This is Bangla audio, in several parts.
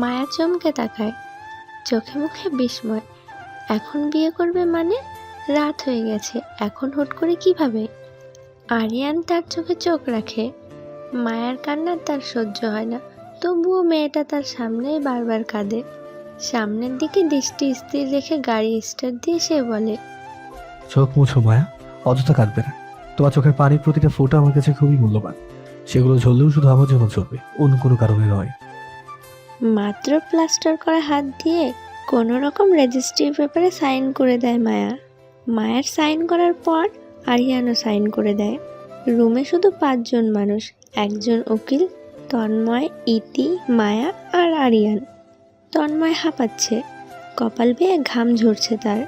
মায়া চমকে তাকায়। চোখে মুখে বিস্ময়। এখন বিয়ে করবে মানে? রাত হয়ে গেছে, এখন হুট করে কীভাবে? আরিয়ান তার চোখে চোখ রাখে। মায়ার কান্না তার সহ্য হয় না, তবুও মেয়েটা তার সামনেই বারবার কাঁদে। সামনের দিকে দৃষ্টি স্থির রেখে গাড়ি স্টার্ট দিয়ে সে বলে, চোখ মুছো, মায়া। অযথা কাঁদবে না। তোমার চোখের পানির প্রতিটা ফোঁটা আমার কাছে খুবই মূল্যবান। সেগুলো ঝরলেও শুধু আমার জন্য চলবে, অন্য কোনো কারণে নয়। মাত্র প্লাস্টার করা হাত দিয়ে কোনো রকম রেজিস্ট্রি পেপারে সাইন করে দেয় মায়া। মায়ার সাইন করার পর আরিয়ানও সাইন করে দেয়। রুমে শুধু পাঁচজন মানুষ, একজন উকিল, তন্ময়, ইতি, মায়া আর আরিয়ান। তন্ময় হাঁপাচ্ছে, কপাল বেয়ে ঘাম ঝরছে তার।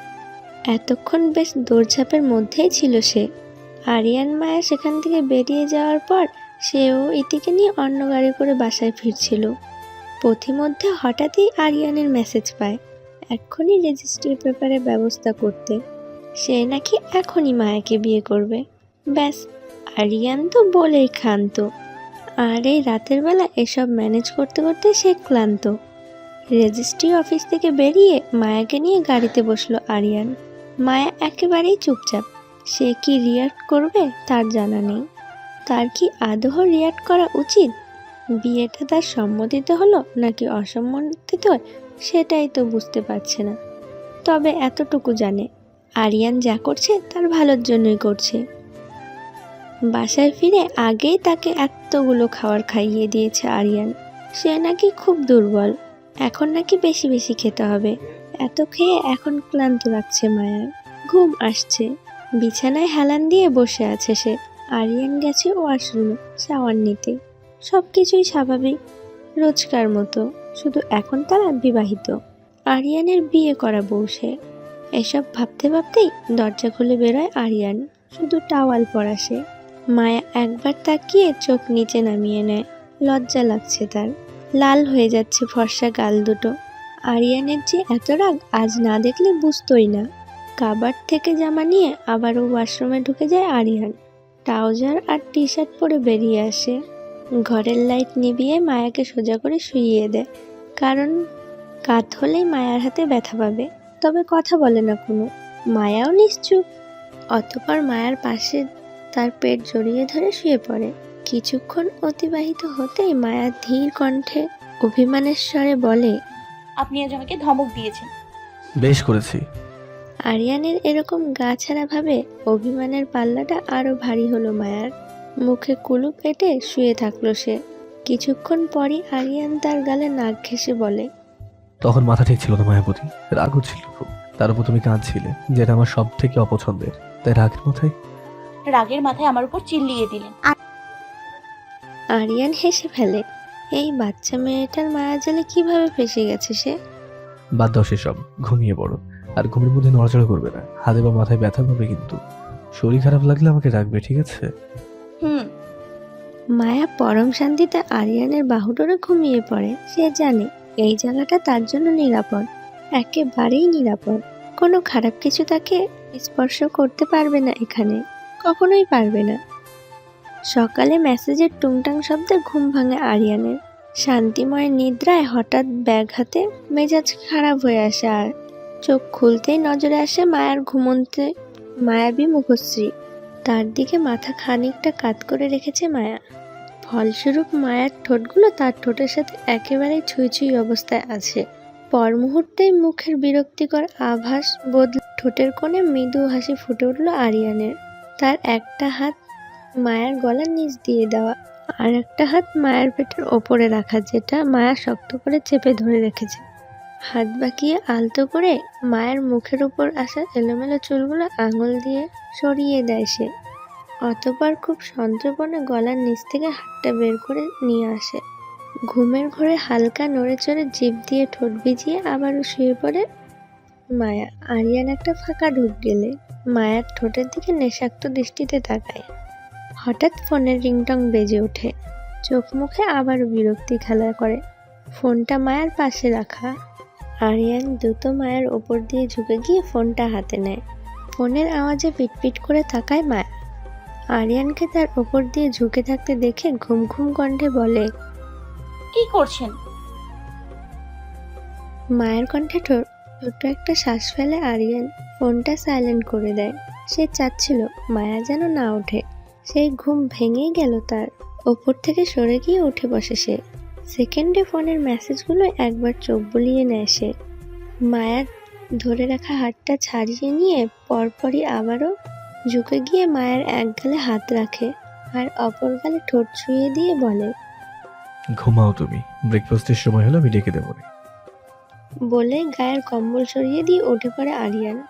এতক্ষণ বেশ দৌড়ঝাঁপের মধ্যেই ছিল সে। আরিয়ান মায়া সেখান থেকে বেরিয়ে যাওয়ার পর সেও ইতিকে নিয়ে অন্য গাড়ি করে বাসায় ফিরছিল। পথিমধ্যে হঠাৎই আরিয়ানের মেসেজ পায়। এক্ষুনি রেজিস্ট্রি পেপারে ব্যবস্থা করতে। সে নাকি এখনই মায়াকে বিয়ে করবে। ব্যাস, আরিয়ান তো বলেই ক্ষান্ত। আর এই রাতের বেলা এসব ম্যানেজ করতে করতে সে ক্লান্ত। রেজিস্ট্রি অফিস থেকে বেরিয়ে মায়াকে নিয়ে গাড়িতে বসল আরিয়ান। মায়া একেবারেই চুপচাপ। সে কি রিয়াক্ট করবে তার জানা নেই। তার কি আদৌ রিয়াক্ট করা উচিত? বিয়েটা তার সম্মতিতে হলো নাকি অসম্মতিতে? সেটাই তো বুঝতে পারছে না। তবে এতটুকু জানে, আরিয়ান যা করছে তার ভালোর জন্যই করছে। বাসায় ফিরে আগেই তাকে এতগুলো খাবার খাইয়ে দিয়েছে আরিয়ান। সে নাকি খুব দুর্বল, এখন নাকি বেশি বেশি খেতে হবে। এত খেয়ে এখন ক্লান্ত লাগছে মায়ার। ঘুম আসছে। বিছানায় হেলান দিয়ে বসে আছে সে। আরিয়ান গেছে ওয়াশরুমে, শাওয়ার নিতে। সব কিছুই স্বাভাবিক। রোজকার মতো, শুধু এখন তারা বিবাহিত। আরিয়ানের বিয়ে করা বউ সে। এসব ভাবতে ভাবতেই দরজা খুলে বেরোয় আরিয়ান। শুধু টাওয়াল পরা সে। মায়া একবার তাকিয়ে চোখ নিচে নামিয়ে নেয়। লজ্জা লাগছে তার। লাল হয়ে যাচ্ছে ফর্সা গাল দুটো। আরিয়ানের যে এত রাগ আজ না দেখলে বুঝতোই না। কাবার থেকে জামা নিয়ে আবারও ওয়াশরুমে ঢুকে যায় আরিয়ান। ট্রাউজার আর টি শার্ট পরে বেরিয়ে আসে। ঘরের লাইট নিভিয়ে মায়াকে সোজা করে শুইয়ে দেয়। কারণ কাত হলেই মায়ার হাতে ব্যথা পাবে। তবে কথা বলে না কোনো মায়াও নিশ্চুপ। অতপর মায়ার পাশে তার পেট জড়িয়ে ধরে শুয়ে পড়ে। কিছুক্ষণ অতিবাহিত হতেই মায়া ধীর কণ্ঠে অভিমানের স্বরে বলে আপনি আজ আমাকে ধমক দিয়েছেন। বেশ করেছি। আরিয়ানের এরকম গা ছাড়া ভাবে অভিমানের পাল্লাটা আরও ভারী হলো মায়ার। মুখে কুলুপ এঁটে শুয়ে থাকল সে। কিছুক্ষণ পরই আরিয়ান তার গালে নাক ঘেঁষে বলে তখন মাথা ঠিক ছিল না মায়াবতী রাগও ছিল। খুব তার উপর তুমি কাঁদছিলে যেটা আমার সব থেকে অপছন্দের। তাই রাগের মাথায় রাগের মাথায় আমার উপর চিল্লিয়ে দিলেন আরিয়ান হেসে ফেলে এই বাচ্চা মেয়েটার মায়া জালে কীভাবে ফেসে গেছে সে? বাদ দাও সেসব ঘুমিয়ে পড়ো। আর ঘুমের মধ্যে নড়াচড়া করবে না। হাতে বা মাথায় ব্যথা পাবে কিন্তু। শরীর খারাপ লাগলে আমাকে রাখবে ঠিক আছে? হুম। মায়া পরম শান্তিতে আরিয়ানের বাহুডোরে ঘুমিয়ে পড়ে, সে জানে এই জায়গাটা তার জন্য নিরাপদ, একেবারেই নিরাপদ। কোনো খারাপ কিছু তাকে স্পর্শ করতে পারবে না এখানে, কখনোই পারবে না। সকালে মেসেজের টুংটাং শব্দে ঘুম ভাঙে আরিয়ানের। শান্তিময় নিদ্রায় হঠাৎ ব্যাগ হাতে মেজাজ খারাপ হয়ে আসে আর চোখ খুলতেই নজরে আসে মায়ার ঘুমন্তে মায়াবী মুখশ্রী। তার দিকে মাথা খানিকটা কাত করে রেখেছে মায়া। ফলস্বরূপ মায়ার ঠোঁটগুলো তার ঠোঁটের সাথে একেবারেই ছুঁই ছুঁই অবস্থায় আছে। পর মুহূর্তেই মুখের বিরক্তিকর আভাস বদলে ঠোঁটের কোণে মৃদু হাসি ফুটে উঠল আরিয়ানের। তার একটা হাত মায়ার গলার নিচ দিয়ে দেওয়া আর একটা হাত মায়ের পেটের ওপরে রাখা, যেটা মায়া শক্ত করে চেপে ধরে রেখেছে। হাত বাঁকিয়ে আলতো করে মায়ের মুখের উপর আসা এলোমেলো চুলগুলো আঙুল দিয়ে সরিয়ে দেয় সে। অতপর খুব সন্তর্পণে গলার নিচ থেকে হাতটা বের করে নিয়ে আসে। ঘুমের ঘরে হালকা নড়ে চড়ে জিভ দিয়ে ঠোঁট ভিজিয়ে আবারও শুয়ে পড়ে মায়া। আরিয়ান একটা ফাঁকা ঢুক গেলে মায়ার ঠোঁটের দিকে নেশাক্ত দৃষ্টিতে তাকায়। হঠাৎ ফোনের রিংটং বেজে ওঠে। চোখ মুখে আবারও বিরক্তি খেলা করে। ফোনটা মায়ার পাশে রাখা আরিয়ান দ্রুত মায়ের ওপর দিয়ে ঝুঁকে গিয়ে ফোনটা হাতে নেয়। ফোনের আওয়াজে পিটপিট করে থাকায় মায়া আরিয়ানকে তার ওপর দিয়ে ঝুঁকে থাকতে দেখে ঘুম ঘুম কণ্ঠে বলে কি করছেন? মায়ের কণ্ঠে ছোট্ট একটা শ্বাস ফেলে আরিয়ান ফোনটা সাইলেন্ট করে দেয়। সে চাচ্ছিল মায়া যেন না ওঠে। সেই ঘুম ভেঙেই গেল তার। ওপর থেকে সরে গিয়ে উঠে বসে সে। সেকেন্ডে ফোনের মেসেজগুলো একবার চোখ বুলিয়ে নেয় সে। মায়ার ধরে রাখা হাতটা ছাড়িয়ে নিয়ে পরপরই আবারও ঝুঁকে গিয়ে মায়ের এক গালে হাত রাখে আর অপর গালে ঠোঁট ছুঁয়ে দিয়ে বলে ঘুমাও তুমি। ব্রেকফাস্টের সময় হলো আমি ডেকে দেবো বলে গায়ের কম্বল সরিয়ে দিয়ে উঠে পড়ে আরিয়ান।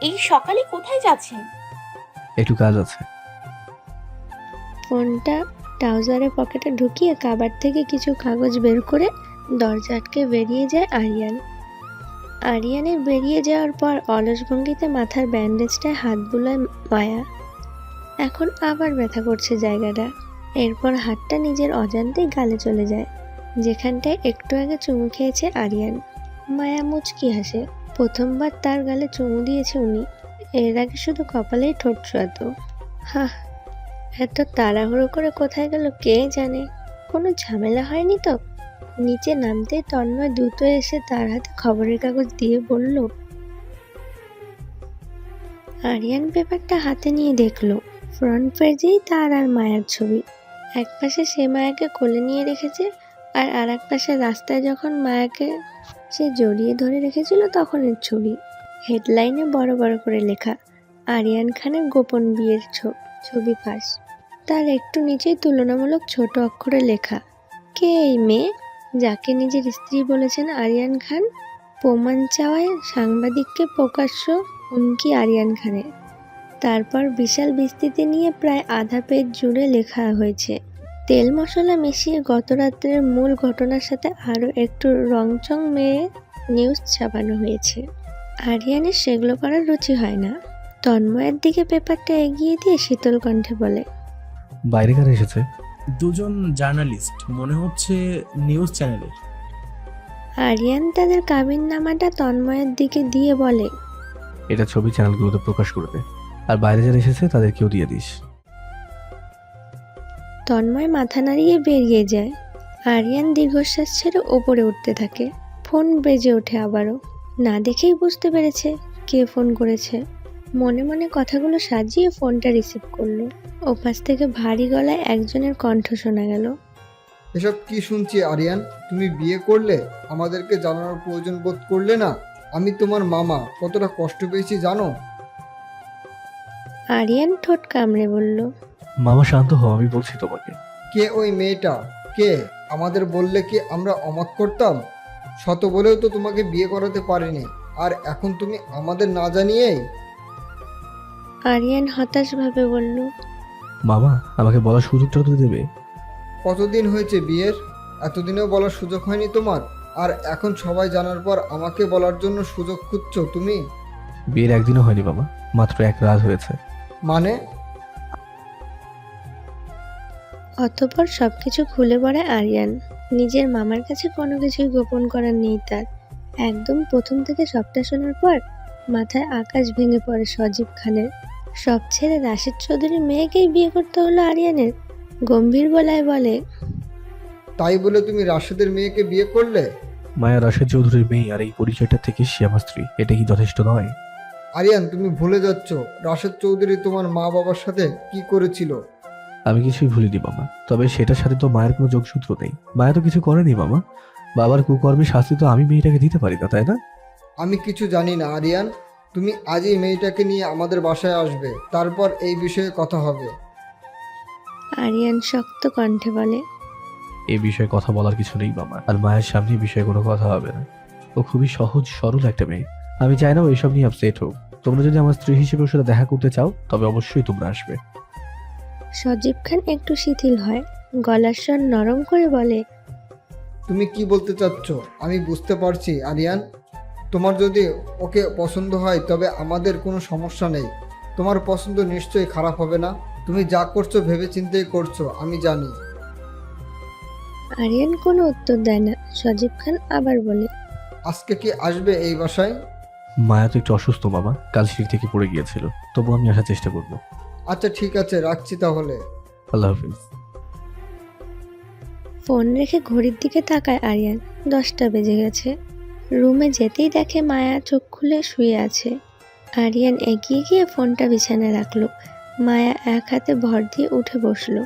এই সকালে কোথায় যাচ্ছেন? একটু কাজ আছে। ফোনটা ট্রাউজারের পকেটে ঢুকিয়ে কাবার থেকে কিছু কাগজ বের করে দরজা আটকে বেরিয়ে যায় আরিয়ান। আরিয়ানের বেরিয়ে যাওয়ার পর অলস ভঙ্গিতে মাথার ব্যান্ডেজটায় হাত বুলায় মায়া। এখন আবার ব্যথা করছে জায়গাটা। এরপর হাতটা নিজের অজান্তেই গালে চলে যায়। যেখানটায় একটু আগে চুমু খেয়েছে আরিয়ান। মায়া মুচকি হাসে। প্রথমবার তার গালে চুমু দিয়েছে উনি। এর আগে শুধু কপালেই ঠোঁট ছোঁয়াতো হা এত তাড়াহুড়ো করে কোথায় গেল কে জানে? কোনো ঝামেলা হয়নি তো? নিচে নামতে তন্ময় দ্রুত এসে তার হাতে খবরের কাগজ দিয়ে বলল, আরিয়ান পেপারটা হাতে নিয়ে দেখল। ফ্রন্ট পেজেই তার আর মায়ের ছবি। এক পাশে সে মায়াকে কোলে নিয়ে রেখেছে আর আর এক পাশে রাস্তায় যখন মায়াকে সে জড়িয়ে ধরে রেখেছিল তখনের ছবি। হেডলাইনে বড় বড় করে লেখা, আরিয়ান খানের গোপন বিয়ের ছ- ছবি ফাঁস। তার একটু নিচেই তুলনামূলক ছোট অক্ষরে লেখা, কে এই মেয়ে? যাকে নিজের স্ত্রী বলেছেন আরিয়ান খান। প্রমাণ চাওয়ায় সাংবাদিককে প্রকাশ্য হুমকি আরিয়ান খানের। তারপর বিশাল বিস্তৃতি নিয়ে প্রায় আধা পেজ জুড়ে লেখা হয়েছে। তেল মশলা মিশিয়ে গত রাত্রের মূল ঘটনার সাথে আরও একটু রংচং মেয়ে নিউজ ছাপানো হয়েছে। আরিয়ানের সেগুলো করার রুচি হয় না। তন্ময়ের দিকে পেপারটা এগিয়ে দিয়ে শীতল কণ্ঠে বলে বাইরে কারা এসেছে? দুজন জার্নালিস্ট মনে হচ্ছে নিউজ চ্যানেলের। আরিয়ান তাদের কাবিন নামাটা তন্ময়ের দিকে দিয়ে বলে এটা ছবি চ্যানেলগুলোতে প্রকাশ করবে আর বাইরে যারা এসেছে তাদেরকেও দিয়ে দিস। তন্ময় মাথা নাড়িয়ে বেরিয়ে যায়। আরিয়ান দীর্ঘশ্বাস ছেড়ে ওপরে উঠতে থাকে। ফোন বেজে ওঠে আবারও। না দেখেই বুঝতে পেরেছে কে ফোন করেছে। মনে মনে কথাগুলো সাজিয়ে ফোনটা রিসিভ করল। ওপাশ থেকে ভারী গলায় একজনের কণ্ঠ শোনা গেল। এসব কি শুনছি আরিয়ান? তুমি বিয়ে করলে? আমাদেরকে জানানোর প্রয়োজন বোধ করলে না? আমি তোমার মামা কতটা কষ্ট পেয়েছি জানো? আরিয়ান ঠোঁট কামড়ে বলল মামা শান্ত হও আমি বলছি তোমাকে। কে ওই মেয়েটা? কে? আমাদের বললে কি আমরা অমত করতাম? শত বলেও তো তোমাকে বিয়ে করাতে পারিনি। আর এখন তুমি আমাদের না জানিয়েই আরিয়ান হতাশভাবে বলল বাবা আমাকে বলার সুযোগটা তো দেবে। কতদিন হয়েছে বিয়ের? এতদিনেও বলার সুযোগ হয়নি তোমার? আর এখন সবাই জানার পর আমাকে বলার জন্য সুযোগ খুঁজছো তুমি? বিয়ের একদিনও হয়নি বাবা মাত্র এক রাত হয়েছে। মানে? অতঃপর সবকিছু খুলে পড়ে আরিয়ান। নিজের মামার কাছে কোনো কিছুই গোপন করার নেই তার। একদম প্রথম থেকে সবটা শোনার পর মাথায় আকাশ ভেঙে পড়ে সজীব খানের। সব ছেড়ে রাশিদ চৌধুরীর মেয়েকেই বিয়ে করতে হলো আরিয়ানের। গম্ভীর গলায় বলে তাই বলে তুমি রাশেদের মেয়েকে বিয়ে করলে? মায়া রাশেদ চৌধুরীর মেয়ে আর এই পরিচয়টা থেকে সে আমার স্ত্রী এটা কি যথেষ্ট নয়। আরিয়ান তুমি ভুলে যাচ্ছ রাশেদ চৌধুরী তোমার মা বাবার সাথে কি করেছিল? আমি কিছুই ভুলিনি মামা। তবে সেটার সাথে তো মায়ের কোনো যোগসূত্র নেই। মায়া তো কিছু করেনি মামা। বাবার কুকর্মে শাস্তি তো আমি মেয়েটাকে দিতে পারি না তাই না? আমি কিছু জানি না আরিয়ান। তুমি আজই মেয়েটাকে নিয়ে আমাদের বাসায় আসবে তারপর এই বিষয়ে কথা হবে। আরিয়ান শক্ত কণ্ঠে বলে এই বিষয়ে কথা বলার কিছু নেই মামা। আর মায়ের সামনে এই বিষয়ে কোনো কথা হবে না। ও খুবই সহজ সরল একটা মেয়ে। আমি চাই না ও এসব নিয়ে আপসেট হোক। তোমরা যদি আমার স্ত্রী হিসেবে ওর সাথে দেখা করতে চাও তবে অবশ্যই তোমরা আসবে। সজীব খান একটু শিথিল হয় গলার স্বর নরম করে বলে তুমি কি বলতে চাচ্ছ? আমি বুঝতে পারছি আরিয়ান। তোমার যদি ওকে পছন্দ হয় তবে আমাদের কোনো সমস্যা নেই। তোমার পছন্দ নিশ্চয়ই খারাপ হবে না। তুমি যা করছ ভেবে চিন্তেই করছ আমি জানি। আরিয়ান কোনো উত্তর দেয় না। সজীব খান আবার বলে আজকে কি আসবে এই বাসায়? মায়া তো একটু অসুস্থ বাবা। কাল সিঁড়ি থেকে পড়ে গিয়েছিল। তবু আমি আসার চেষ্টা করব। আচ্ছা ঠিক আছে রাখছি তাহলে। আল্লাহ হাফিজ। ফোন রেখে ঘড়ির দিকে তাকায় আরিয়ান। দশটা বেজে গেছে। রুমে যেতেই দেখে মায়া চোখ খুলে শুয়ে আছে। আরিয়ান এগিয়ে গিয়ে ফোনটা বিছানায় রাখল। মায়া এক হাতে ভর দিয়ে উঠে বসল।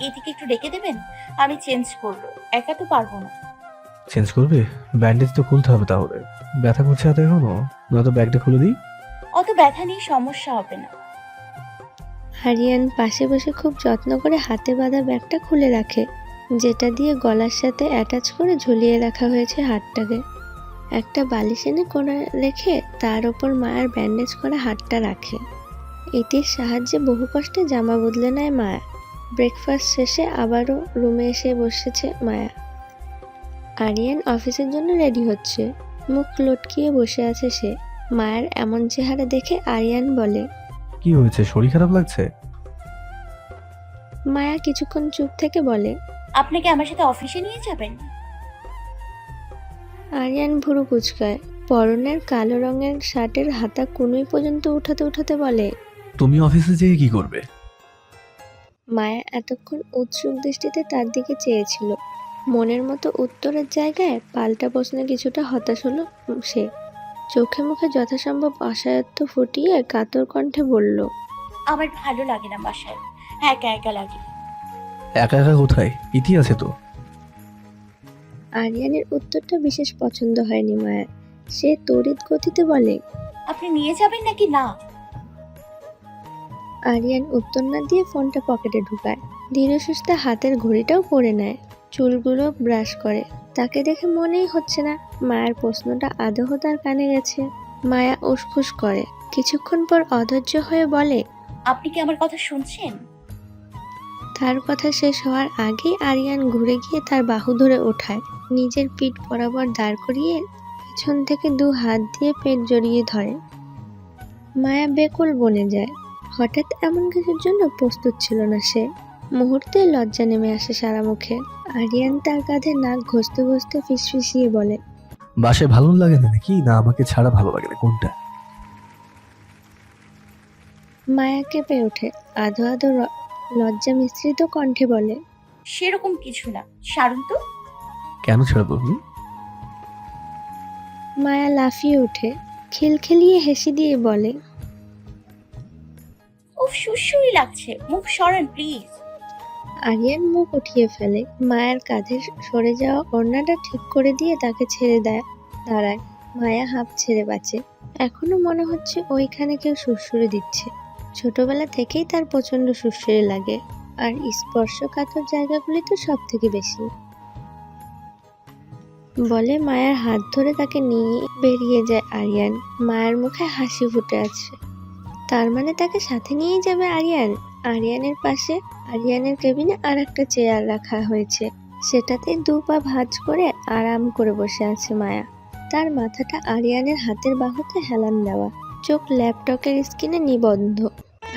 এদিকে একটু ডেকে দেবেন? আমি চেঞ্জ করব। একা তো পারব না। চেঞ্জ করবে? ব্যান্ডেজ তো খুলতে হবে তাহলে। ব্যথা করছে হাতে এখনও? নয়তো ব্যাগটা খুলে দিই। অত ব্যথা নিয়ে সমস্যা হবে না। আরিয়ান পাশে বসে খুব যত্ন করে হাতে বাঁধা ব্যাগটা খুলে রাখে যেটা দিয়ে গলার সাথে অ্যাটাচ করে ঝুলিয়ে রাখা হয়েছে হাতটাকে। একটা বালিশ এনে কোণে রেখে তার ওপর মায়ের ব্যান্ডেজ করা হাতটা রাখে। এটির সাহায্যে বহু কষ্টে জামা বদলে নেয় মায়া। ব্রেকফাস্ট শেষে আবারও রুমে এসে বসেছে মায়া। আরিয়ান অফিসের জন্য রেডি হচ্ছে। মুখ লটকিয়ে বসে আছে সে। মায়ের এমন চেহারা দেখে আরিয়ান বলে কি হয়েছে? শরীর খারাপ লাগছে? মায়া কিছুক্ষণ চুপ থেকে বলে আপনাকে আমার সাথে অফিসে নিয়ে যাবেন? আরিয়ান ভুরু কুচকায়। পরনের কালো রঙের শার্টের হাতা কুনুই পর্যন্ত উঠাতে উঠাতে বলে। তুমি অফিসে যেয়ে কি করবে? মায়া এতক্ষণ উৎসুক দৃষ্টিতে তার দিকে চেয়েছিল। মনের মতো উত্তরের জায়গায় পাল্টা প্রশ্নে কিছুটা হতাশ হলো সে। চোখে মুখে যথাসম্ভব অসায়ত্ব ফুটিয়ে কাতর কণ্ঠে বলল আমার ভালো লাগে না বাসায়। একা একা লাগে। একা একা কোথায়? ইতি আছে তো। আরিয়ানের উত্তরটা বিশেষ পছন্দ হয়নি মায়ার সে তড়িৎ গতিতে বলে আপনি নিয়ে যাবেন নাকি না? আরিয়ান উত্তর না দিয়ে ফোনটা পকেটে ঢুকায়। ধীরে সুস্থে হাতের ঘড়িটাও পরে নেয়। চুলগুলো ব্রাশ করে। তাকে দেখে মনেই হচ্ছে না মায়ের প্রশ্নটা আদৌ তার কানে গেছে। মায়া উসখুস করে। কিছুক্ষণ পর অধৈর্য হয়ে বলে আপনি কি আমার কথা শুনছেন? তার কথা শেষ হওয়ার আগেই আরিয়ান ঘুরে গিয়ে তার বাহু ধরে ওঠায়। নিজের পিঠ বরাবর দাঁড় করিয়ে পিছন থেকে দু হাত দিয়ে পেট জড়িয়ে ধরে। মায়া বেকুল বনে যায়। হঠাৎ এমন কিছুর জন্য প্রস্তুত ছিল না সে। মুহূর্তে লজ্জা নেমে আসে সারা মুখে। আরিয়ান তার কাঁধে নাক ঘষতে ঘষতে ফিসফিসিয়ে বলে বাসায় ভালো লাগে না নাকি? না আমাকে ছাড়া ভালো লাগে না। কোনটা? মায়া কেঁপে ওঠে। আধো আধো লজ্জা মিশ্রিত কণ্ঠে বলে সেরকম কিছু না। সারুন তো। কেন ছাড়বো হুম? মায়া লাফিয়ে ওঠে খিলখিলিয়ে হেসে দিয়ে বলে ও সুসুই লাগছে। মুখ সরান প্লিজ আরিয়ান মুখ উঠিয়ে ফেলে মায়ের কাঁধে সরে যাওয়া ওড়নাটা ঠিক করে দিয়ে তাকে ছেড়ে দেয় দাঁড়ায়। মায়া হাঁপ ছেড়ে বাঁচে। এখনও মনে হচ্ছে ওইখানে কেউ সুরসুরে দিচ্ছে। ছোটবেলা থেকেই তার প্রচণ্ড সুরসুরে লাগে, আর স্পর্শকাতর জায়গাগুলি তো সব থেকে বেশি। বলে মায়ের হাত ধরে তাকে নিয়ে বেরিয়ে যায় আরিয়ান। মায়ের মুখে হাসি ফুটে আছে। তার মানে তাকে সাথে নিয়েই যাবে আরিয়ান। আরিয়ানের পাশে আরিয়ানের কেবিনে আর একটা চেয়ার রাখা হয়েছে। সেটাতে দু পা ভাঁজ করে আরাম করে বসে আছে মায়া। তার মাথাটা আরিয়ানের হাতের বাহুতে হেলান দেওয়া। চোখ ল্যাপটপের স্ক্রিনে নিবন্ধ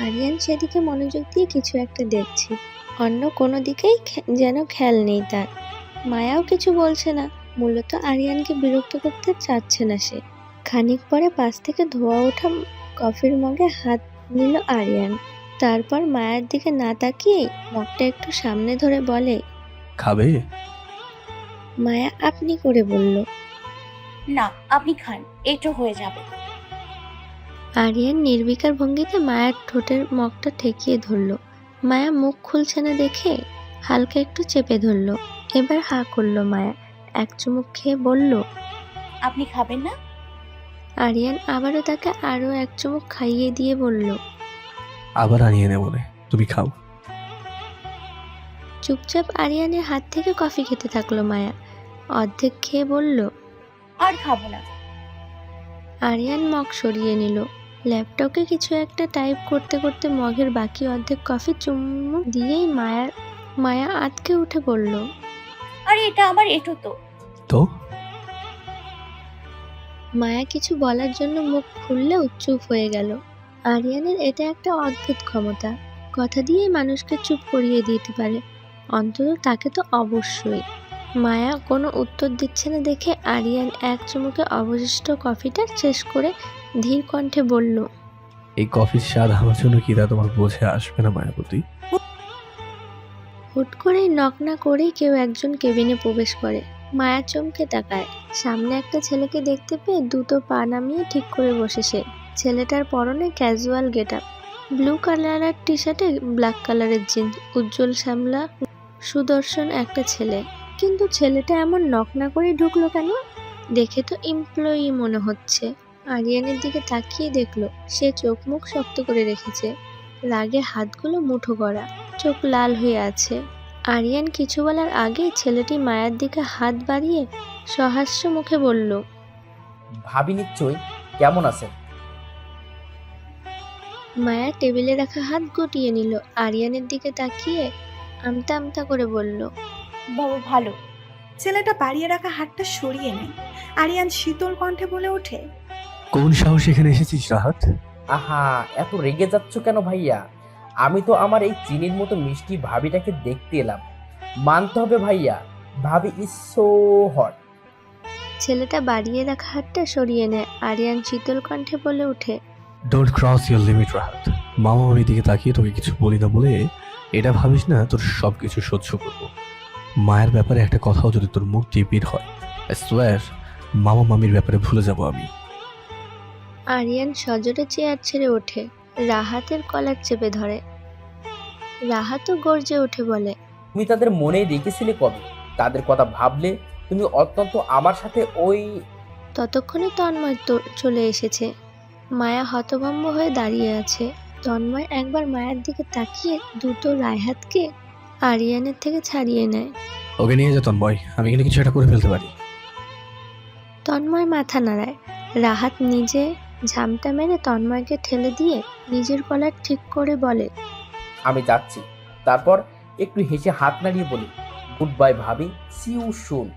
আরিয়ান সেদিকে মনোযোগ দিয়ে কিছু একটা দেখছে। অন্য কোনো দিকেই যেন খেয়াল নেই তার। মায়াও কিছু বলছে না। মূলত আরিয়ানকে বিরক্ত করতে চাচ্ছে না সে। খানিক পরে পাশ থেকে ধোয়া ওঠা কফির মগে হাত নিল আরিয়ান। তারপর মায়ের দিকে না তাকিয়ে মগটা একটু সামনে ধরে বলে খাবে? মায়া আপনি করে বলল না আপনি খান এটো হয়ে যাবে। আরিয়ান নির্বিকার ভঙ্গিতে মায়ের ঠোঁটের মগটা ঠেকিয়ে ধরল। মায়া মুখ খুলছে না দেখে হালকা একটু চেপে ধরল। এবার হা করল মায়া এক চুমুক খেয়ে বলল আপনি খাবেন না? আরিয়ান আবারও তাকে আরও এক চুমুক খাইয়ে দিয়ে বলল আবার আনিয়ে নেব তুমি খাও। চুপচাপ আরিয়ানের হাত থেকে কফি খেতে থাকল মায়া অর্ধেক খেয়ে বলল আর খাব না। আরিয়ান মগ সরিয়ে নিল। ল্যাপটপে কিছু একটা টাইপ করতে করতে মগের বাকি অর্ধেক কফি চুমুক দিয়েই মায়ার মায়া আটকে উঠে বলল আরে এটা আমার এটো তো। তো? মায়া কিছু বলার জন্য মুখ খুললেও চুপ হয়ে গেল। আরিয়ানের এটা একটা অদ্ভুত ক্ষমতা। কথা দিয়ে মানুষকে চুপ করিয়ে দিতে পারে। অন্তত তাকে তো অবশ্যই। মায়া কোনো উত্তর দিচ্ছে না দেখে আরিয়ান এক চুমুকে অবশিষ্ট কফিটা শেষ করে ধীর কণ্ঠে বলল এই কফির স্বাদ আমার জন্য কি? তা তোমার বোঝে আসবে না মায়াবতী। হুট করেই নক না করেই কেউ একজন কেবিনে প্রবেশ করে। মায়া চমকে তাকায়। সামনে একটা ছেলেকে দেখতে পেয়ে দুটো পা নামিয়ে ঠিক করে বসে সে। ছেলেটার পরনে ক্যাজুয়াল গেট আপ ব্লু কালারের টি শার্টে ব্ল্যাক কালারের জিন্স উজ্জ্বল শ্যামলা সুদর্শন একটা ছেলে। কিন্তু ছেলেটা এমন নক না করে ঢুকলো কেন? দেখে তো এমপ্লয়ি মনে হচ্ছে। আরিয়ানের দিকে তাকিয়ে দেখল সে চোখ মুখ শক্ত করে রেখেছে। রাগে হাতগুলো মুঠো করা চোখ লাল হয়ে আছে। আরিয়ান কিছু বলার আগে ছেলেটি মায়ের দিকে হাত বাড়িয়ে সহাস্য মুখে বলল ভাবি নিশ্চয়ই কেমন আছেন? মায়া টেবিলে রাখা হাত গুটিয়ে নিল আরিয়ানের দিকে তাকিয়ে আমতা আমতা করে বলল বাবু ভালো। ছেলেটা বাড়িয়ে রাখা হাতটা সরিয়ে নেয়। আরিয়ান শীতল কণ্ঠে বলে ওঠে কোন সাহস এখানে এসেছিস রাহাত? আহা এত রেগে যাচ্ছ কেন ভাইয়া? আমি তো আমার এই চিনির মতো মিষ্টি ভাবিটাকে দেখতে এলাম। মানতে হবে ভাইয়া ভাবি ইজ সো হট ছেলেটা বাড়িয়ে রাখা হাতটা সরিয়ে নেয়। আরিয়ান শীতল কণ্ঠে বলে ওঠে don't cross your limit Rahat. মামা মামির দিকে তাকিয়ে তোকে কিছু বলি না বলে এটা ভাবিস না তোর সব কিছু সহ্য করব। মায়ের ব্যাপারে একটা কথাও যদি তোর মুখ দিয়ে বের হয় সোয়ার মামা মামির ব্যাপারে ভুলে যাব আমি। আরিয়ান সজোরে চেয়ার ছেড়ে ওঠে। রাহাতের কলার চেপে ধরে। রাহাতও গর্জে ওঠে বলে তুমি তাদের মনে রেখেছিলে কবে? তাদের কথা ভাবলে তুমি অত্যন্ত আমার সাথে ওই ততক্ষণে তন্ময় তো চলে এসেছে। মায়া হতভম্ব হয়ে দাঁড়িয়ে আছে। তন্ময় একবার মায়ের দিকে তাকিয়ে দুটো রায়হাতকে আরিয়ানের থেকে ছাড়িয়ে নেয়। ওকে নিয়ে যা তন্ময় আমি কিন্তু কিছু একটা করে ফেলতে পারি। তন্ময় মাথা নাড়ায়। রাহাত নিজে ঝামটা মেরে তন্ময়কে ঠেলে দিয়ে নিজের কলার ঠিক করে বলে আমি যাচ্ছি। তারপর একটু হেসে হাত নাড়িয়ে বলি গুড বাই ভাবি সি ইউ শুন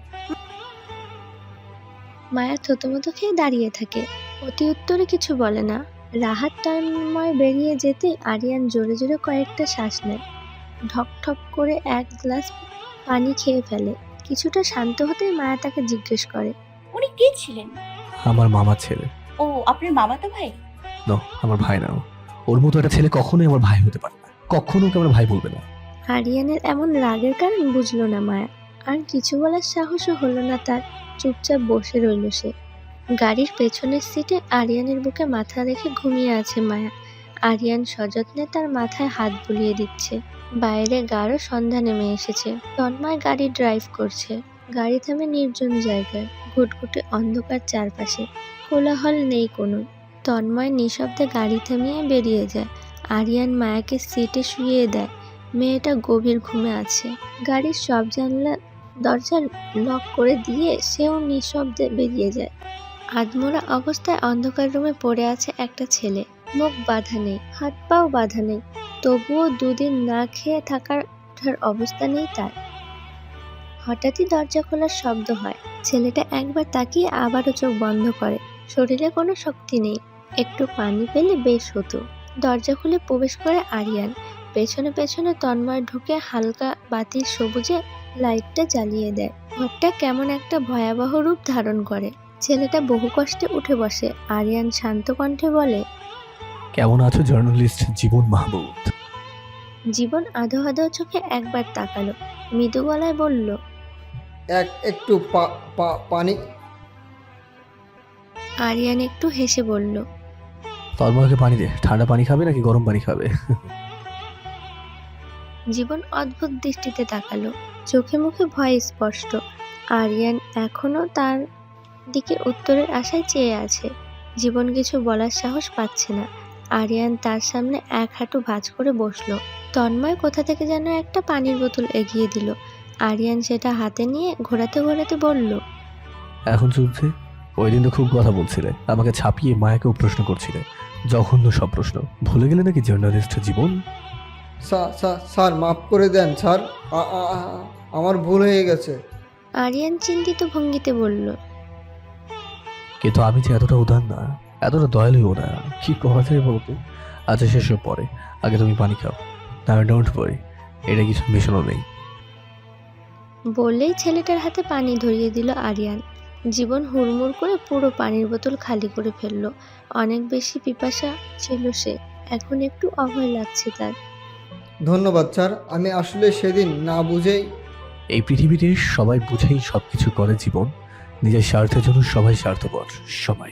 মায়া থতমতো খেয়ে দাঁড়িয়ে থাকে। অতি উত্তরে কিছু বলে না। রাহাত তন্ময় বেরিয়ে যেতে আরিয়ান জোরে জোরে কয়েকটা শ্বাস নেয়। ঢক ঠক করে এক গ্লাস পানি খেয়ে ফেলে। কিছুটা শান্ত হতেই মায়া তাকে জিজ্ঞেস করে উনি কে ছিলেন? আমার মামার ছেলে। ও আপনার মামাতো ভাই? নো আমার ভাই না ও। ওর মতো একটা ছেলে কখনোই আমার ভাই হতে পারে না। কখনো ওকে আমার ভাই বলবে না। আরিয়ানের এমন রাগের কারণ বুঝলো না মায়া। আর কিছু বলার সাহসও হলো না তার। চুপচাপ বসে রইল সে। গাড়ির পেছনের সিটে আরিয়ানের বুকে মাথা রেখে ঘুমিয়ে আছে মায়া। আরিয়ান সযত্নে তার মাথায় হাত বুলিয়ে দিচ্ছে। বাইরে গাঢ় সন্ধ্যা নেমে এসেছে। তন্ময় গাড়ি ড্রাইভ করছে। গাড়ি থামে নির্জন জায়গায়। ঘুটঘুটে অন্ধকার চারপাশে। কোলাহল নেই কোনো। তন্ময় নিঃশব্দে গাড়ি থামিয়ে বেরিয়ে যায়। আরিয়ান মায়াকে সিটে শুয়ে দেয়। মেয়েটা গভীর ঘুমে আছে। গাড়ির সব জানলা, দরজা লক করে দিয়ে সেও নিঃশব্দে বেরিয়ে যায়। আধমোড়া অবস্থায় অন্ধকার রুমে পড়ে আছে একটা ছেলে। মুখ বাধা নেই, হাত পাও বাধা নেই। তবুও দুদিন না খেয়ে থাকার অবস্থা নেই তার। হঠাৎই দরজা খোলার শব্দ হয়। ছেলেটা একবার তাকিয়ে আবারও চোখ বন্ধ করে। শরীরে কোনো শক্তি নেই। একটু পানি পেলে বেশ হতো। দরজা খুলে প্রবেশ করে আরিয়ান। পেছনে পেছনে তন্ময় ঢুকে হালকা বাতির সবুজে লাইটটা জ্বালিয়ে দেয়। ঘরটা কেমন একটা ভয়াবহ রূপ ধারণ করে। ছেলেটা বহু কষ্টে উঠে বসে। আরিয়ান শান্ত কণ্ঠে বলে কেমন আছো জার্নালিস্ট জীবন মাহবুব? জীবন আধো আধো চোখে একবার তাকালো। মৃদু গলায় বলল এক একটু পা- পা- পানি আরিয়ান একটু হেসে বলল তন্ময়কে পানি দে। ঠান্ডা পানি খাবে নাকি গরম পানি খাবে? জীবন অদ্ভুত দৃষ্টিতে তাকালো। চোখে মুখে ভয় স্পষ্ট। আরিয়ান এখনও তার দিকে উত্তরের আশায় চেয়ে আছে। জীবন কিছু বলার সাহস পাচ্ছে না। আরিয়ান তার সামনে এক হাঁটু ভাঁজ করে বসল। তন্ময় কোথা থেকে যেন একটা পানির বোতল এগিয়ে দিল। আরিয়ান সেটা হাতে নিয়ে ঘোরাতে ঘোরাতে বলল এখন চলছে? ওই দিন তো খুব কথা বলছিলে আমাকে ছাপিয়ে মায়াকেও প্রশ্ন করছিলে। জঘন্য সব প্রশ্ন। ভুলে গেলে নাকি জার্নালিস্ট জীবন? স্যার স্যার স্যার মাফ করে দেন স্যার। আমার ভুল হয়ে গেছে। আরিয়ান চিন্তিত ভঙ্গিতে বলল কিন্তু আমি যে এতটা উদার না এতটা দয়ালুও না কি করা যায় বলতো আচ্ছা সেসব পরে আগে তুমি পানি খাও। না ডোন্ট ওয়ারি এটা কিছু মিশনও নেই। বললেই ছেলেটার হাতে পানি ধরিয়ে দিল আরিয়ান। জীবন হুড়মুড় করে পুরো পানির বোতল খালি করে ফেলল। অনেক বেশি পিপাসা ছিল সে। এখন একটু অভয় লাগছে তার। ধন্যবাদ স্যার। আমি আসলে সেদিন না বুঝেই এই পৃথিবীতে সবাই বুঝেই সবকিছু করে জীবন। নিজের স্বার্থের জন্য সবাই স্বার্থপর সবাই।